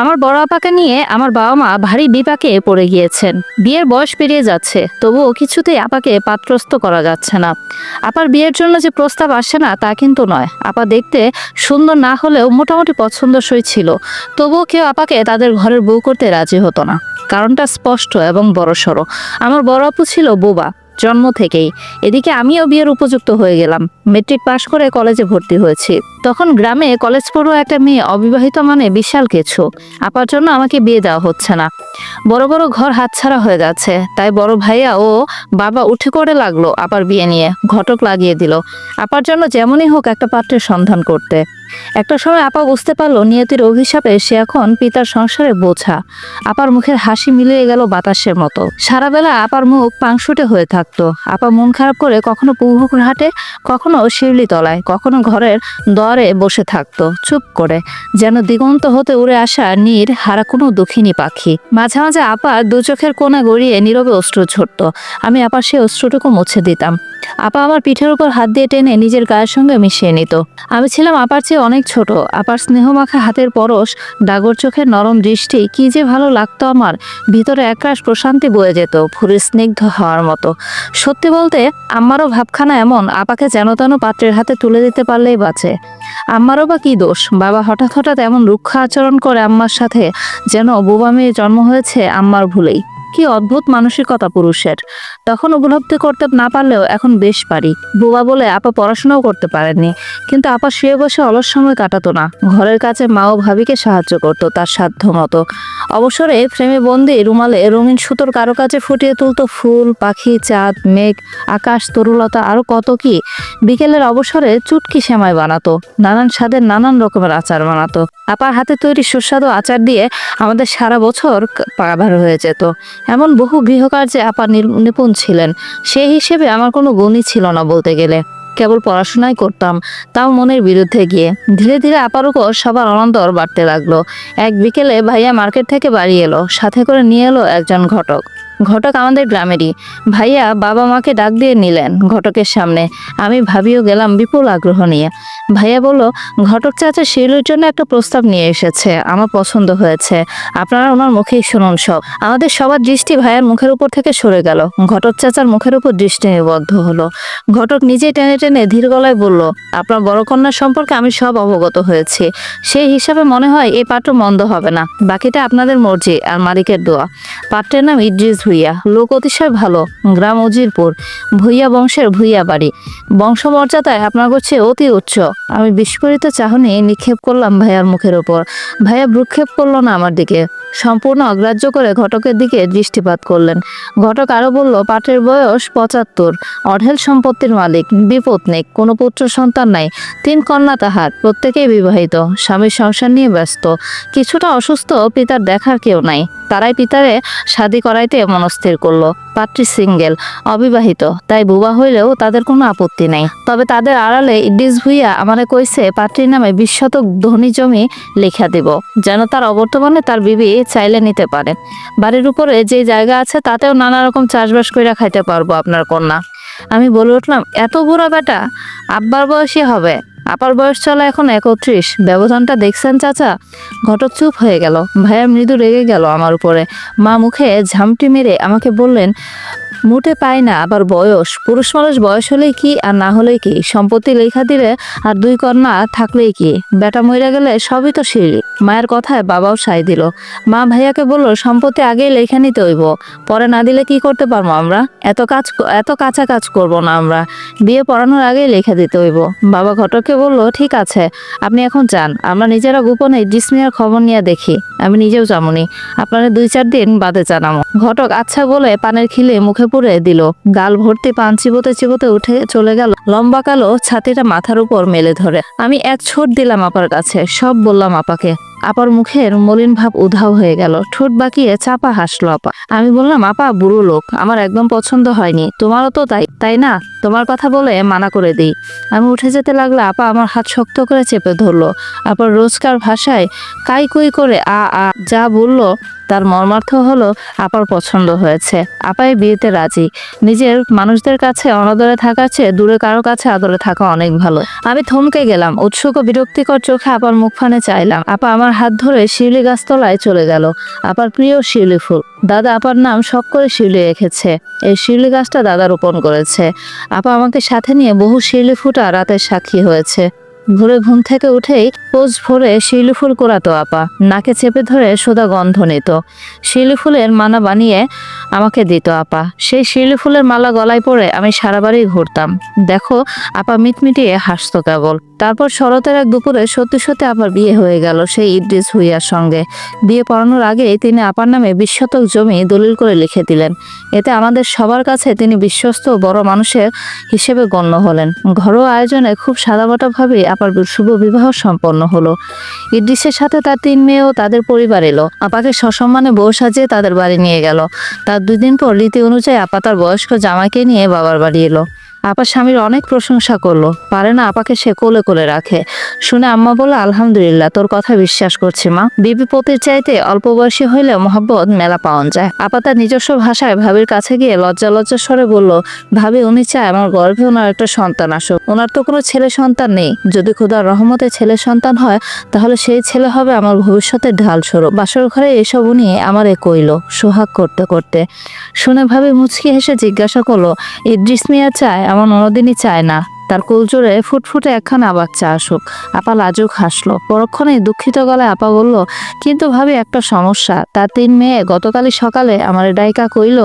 আমার বড় আপাকে নিয়ে আমার বাবা মা ভারী বিপাকে পড়ে গিয়েছেন। বিয়ের বয়স পেরিয়ে যাচ্ছে, তবুও কিছুতেই আপাকে পাত্রস্থ করা যাচ্ছে না। আপার বিয়ের জন্য যে প্রস্তাব আসে না, তা কিন্তু নয়। আপা দেখতে সুন্দর না হলেও মোটামুটি পছন্দসই ছিল। তবুও কেউ আপাকে তাদের ঘরের বউ করতে রাজি হতো না। কারণটা স্পষ্ট এবং বড়সড়। আমার বড় আপু ছিল বোবা। জন্ম থেকেই। এদিকে আমিও বিয়ের উপযুক্ত হয়ে গেলাম। মেট্রিক পাশ করে কলেজে ভর্তি হয়েছি। তখন গ্রামে কলেজ পড়ুয়া একটা মেয়ে অবিবাহিত মানে বিশাল কিছু। আপার জন্য আমাকে বিয়ে দেওয়া হচ্ছে না। বড় বড় ঘর হাতছাড়া হয়ে যাচ্ছে তাই বড় ভাইয়া ও বাবা উঠে করে লাগল আপার বিয়ে নিয়ে। ঘটক লাগিয়ে দিল। আপার জন্য যেমনই হোক একটা পাত্রের সন্ধান করতে। একটা সময় আপা বুঝতে পারল নিয়তির অভিশাপে সে এখন পিতার সংসারে বোঝা। আপার মুখের হাসি মিলিয়ে গেল বাতাসের মতো। সারা বেলা আপার মুখ পাংশুটে হয়ে থাকতো। আপা মন খারাপ করে কখনো পুকুর হাটে, কখনো শিউলি তলায়, কখনো ঘরের দরে বসে থাকতো চুপ করে। যেন দিগন্ত হতে উড়ে আসা নীর হারা কোনো দুঃখিনী পাখি। মাঝে মাঝে আপা দু চোখের কোণে গড়িয়ে নীরবে অস্ত্র ঝরতো। আমি আপার সেই অস্ত্রটুকু মুছে দিতাম। আপা আমার পিঠের উপর হাত দিয়ে টেনে নিজের গায়ের সঙ্গে মিশিয়ে নিত। আমি ছিলাম আপার চেয়ে অনেক ছোট। আপার স্নেহমাখা হাতের পরশ, ডাগর চোখের নরম দৃষ্টি, কি যে ভালো লাগতো আমার। ভিতরে একরাশ প্রশান্তি বয়ে যেত ফুলের স্নিগ্ধ হওয়ার মতো। সত্যি বলতে আমারও ভাবখানা এমন, আপাকে যেন তেন পাত্রের হাতে তুলে দিতে পারলেই বাঁচে। আম্মারও বা কি দোষ? বাবা হঠাৎ হঠাৎ এমন রুক্ষ আচরণ করে আম্মার সাথে, যেন বোবা মেয়ে জন্ম হয়েছে আম্মার ভুলেই। কি অদ্ভুত মানসিকতা পুরুষের। তখন উপলব্ধি করতে না পারলেও এখন বেশ পারি। বুবা বলে, আপা পড়াশোনাও করতে পারেননি। কিন্তু আপা শুয়ে বসে অলস সময় কাটাতো না। ঘরের কাছে মা ও ভাবিকে সাহায্য করতো তার সাধ্য মতো। অবসরে ফ্রেমে বন্দি রুমালে রঙিন সুতোর কারুকাজে ফুটিয়ে তুলতো ফুল, পাখি, চাঁদ, মেঘ, আকাশ, তরুলতা, আরও কত কি। বিকেলের অবসরে চুটকি সেমাই বানাতো, নানান স্বাদের নানান রকমের আচার বানাতো। আপার হাতে তৈরি সুস্বাদু আচার দিয়ে আমাদের সারা বছর পার হয়ে যেত। এমন বহু গৃহকার্যে আপা নিপুণ ছিলেন সেই হিসেবে আমার কোনো গুণই ছিল না বলতে গেলে। কেবল পড়াশোনাই করতাম, তাও মনের বিরুদ্ধে গিয়ে। ধীরে ধীরে আপার উপর সবার অনন্তর বাড়তে লাগল। এক বিকেলে ভাইয়া মার্কেট থেকে বাড়ি এলো, সাথে করে নিয়ে এলো একজন ঘটক। ঘটক আমাদের গ্রামেরই। ভাইয়া বাবা মাকে ডাক দিয়ে নিলেন ঘটকের সামনে। আমি ভাবিও গেলাম বিপুল আগ্রহ নিয়ে। ভাইয়া বলল, ঘটক চাচা শিলুর জন্য একটা প্রস্তাব নিয়ে এসেছে। আমার পছন্দ হয়েছে। আপনারা ওনার মুখেই শুনুন সব। আমাদের সবার দৃষ্টি ভাইয়ার মুখের উপর থেকে সরে গেল। ঘটক চাচার মুখের উপর দৃষ্টি নিবদ্ধ হলো। ঘটক নিজেই টেনে টেনে ধীর গলায় বলল, আপনার বড় কন্যা সম্পর্কে আমি সব অবগত হয়েছি। সেই হিসাবে মনে হয় এই পাত্র মন্দ হবে না। বাকিটা আপনাদের মর্জি আর মালিকের দোয়া। পাত্রের নাম ইদ্রিস ভুইয়া লোক অতিশয় ভালো, গ্রাম উজিরপুর, ভুইয়া বংশের ভুইয়া বাড়ি। বংশমর্যাদায় আপনার কাছে অতি উচ্চ। আমি বিস্ফোরিত চাহনি নিক্ষেপ করলাম ভাইয়ার মুখের ওপর ভাইয়া ভ্রুক্ষেপ করল না আমার দিকে। সম্পূর্ণ অগ্রাহ্য করে ঘটকের দিকে দৃষ্টিপাত করলেন। ঘটক আরও বলল, পাটের বয়স পঁচাত্তর, অঢেল সম্পত্তির মালিক বিপত্নিক কোনো পুত্র সন্তান নাই, তিন কন্যা তাহার, প্রত্যেকেই বিবাহিত স্বামীর সংসার নিয়ে ব্যস্ত, কিছুটা অসুস্থ পিতার দেখার কেউ নাই। তারাই পিতারে শাদি করাইতে মনস্থির করল। পাত্রী সিঙ্গেল, অবিবাহিত, তাই বুবা হইলেও তাদের কোনো আপত্তি নাই। তবে তাদের আড়ালে ইডিস ভুইয়া আমারে কইছে পাত্রীর নামে বিশ শতক ধনী জমি লেখা দেব, যেন তার অবর্তমানে তার বিবি চাইলে নিতে পারেন। বাড়ির উপরে যে জায়গা আছে তাতেও নানা রকম চাষবাস করে খাইতে পারব আপনার কন্যা। আমি বলে উঠলাম, এত বুড়া বেটা, আব্বার বয়সই হবে। আপার বয়স চলে এখন একত্রিশ। ব্যবধানটা দেখছেন চাচা? ঘটক চুপ হয়ে গেল। ভাইয়া মৃদু রেগে গেল আমার উপরে। মা মুখে ঝামটি মেরে আমাকে বললেন মুটে পায় না, আবার বয়স। পুরুষ মানুষ বয়স হলেই কি আর না হলেই কি? সম্পত্তি লেখা দিলে আর দুই কন্যা থাকলেই কি? বেটা মরে গেলে সবই তো সিঁড়ি। মায়ের কথায় বাবাও সাই দিল। মা ভাইয়াকে বলল, সম্পত্তি আগেই লেখা নিতে হইব। পরে না দিলে কি করতে পারব আমরা? এত কাজ, এত কাঁচা কাজ করব না আমরা। বিয়ে পড়ানোর আগেই লেখা দিতে হইব। বাবা ঘটককে বলল, ঠিক আছে, আপনি এখন যান। আমরা নিজেরা গোপনে ডিসমিয়ার খবর নিয়ে দেখি। আমি নিজেও যামনি। আপনারা দুই চার দিন বাদে জানামো। ঘটক আচ্ছা বলে পানের খিলে মুখে পুরে দিল। গাল ভর্তি পান চিবোতে চিবোতে উঠে চলে গেল। লম্বা কালো ছাতিটা মাথার উপর মেলে ধরে। আমি এক ছোট দিলাম আপার কাছে, সব বললাম আপাকে। আপার মুখের মলিন ভাব উধাও হয়ে গেল। ঠোঁট বাঁকিয়ে চাপা হাসলো আপা। আমি বললাম, আপা, বুড়ো লোক, আমার একদম পছন্দ হয়নি। তোমারও তো তাই তাই না? তোমার কথা বলে মানা করে দিই। আমি উঠে যেতে লাগলে আপা আমার হাত শক্ত করে চেপে ধরলো। আপার রোজকার ভাষায় কাই কুই করে আ আ, যা বলল, তার মর্মার্থ হলো আপার পছন্দ হয়েছে। আপাই বিয়েতে রাজি। নিজের মানুষদের কাছে অনাদরে থাকার চেয়ে দূরে কারও কাছে আদরে থাকা অনেক ভালো। আমি থমকে গেলাম। উৎসুক ও বিরক্তিকর চোখে আপার মুখ ফানে চাইলাম। আপা আমার আমার হাত ধরে শিউলি গাছতলায় চলে গেল। আপার প্রিয় শিউলি ফুল। দাদা আপার নাম শখ করে শিউলি রেখেছে। এই শিউলি গাছটা দাদা রোপণ করেছে। আপা আমাকে সাথে নিয়ে বহু শিউলি ফুটা রাতের সাক্ষী হয়েছে। ভোরে ঘুম থেকে উঠেই পোজ ভরে শিউলি ফুল কোরাতো আপা, নাকে চেপে ধরে সোদা গন্ধ নিত। শিউলি ফুলের মালা বানিয়ে আমাকে দিত আপা। সেই শিউলি ফুলের মালা গলায় পরে আমি সারা বাড়ি ঘুরতাম। দেখো, আপা মিটমিটিয়ে হাসতো কেবল। তারপর শরতের এক দুপুরে সত্যি সত্যি আপার বিয়ে হয়ে গেল সেই ইদ্রিস হুইয়ার সঙ্গে। বিয়ে পড়ানোর আগেই তিনি আপার নামে বিশ শতক জমি দলিল করে লিখে দিলেন। এতে আমাদের সবার কাছে তিনি বিশ্বস্ত বড় মানুষের হিসেবে গণ্য হলেন। ঘরোয়া আয়োজনে খুব সাদামাটাভাবেই আপার শুভ বিবাহ সম্পন্ন হলো। ইদ্রিসের সাথে তার তিন মেয়েও তাদের পরিবার এলো। আপাকে সসম্মানে বউ সাজিয়ে তাদের বাড়ি নিয়ে গেল। তার দুদিন পর রীতি অনুযায়ী আপা তার বয়স্ক জামাকে নিয়ে বাবার বাড়ি এলো। আপা স্বামীর অনেক প্রশংসা করল। পারে না আপাকে সে কোলে কোলে রাখে। শুনে আম্মা বলে আলহামদুলিল্লাহ, তোর কথা বিশ্বাস করছি মা। বিবি পতির চাইতে অল্প বয়সী হইলে মহব্বত মেলা পাওয়া যায়। আপা তার নিজস্ব ভাষায় ভাবির কাছে গিয়ে লজ্জা লজ্জা স্বরে বলল, ভাবি, উনি চায় আমার গর্ভে ওনার একটা সন্তান আসুক। ওনার তো কোনো ছেলে সন্তান নেই। যদি খুদার রহমতে ছেলে সন্তান হয়, তাহলে সেই ছেলে হবে আমার ভবিষ্যতের ঢাল স্বরূপ বাসর ঘরে এসব উনি আমার এ কইল, সোহাগ করতে করতে। শুনে ভাবি মুচকি হেসে জিজ্ঞাসা করল, ইদ্রিস মিয়া চায় আমার অনদিনই চায় না। তার কুলচুরে ফুটফুটে একখানা বাচ্চা আসুক। আপা লাজুক হাসলো। পরক্ষণে দুঃখিত গলায় আপা বলল, কিন্তু ভাবি, একটা সমস্যা। তার তিন মেয়ে গতকালই সকালে আমার ডাইকা কইল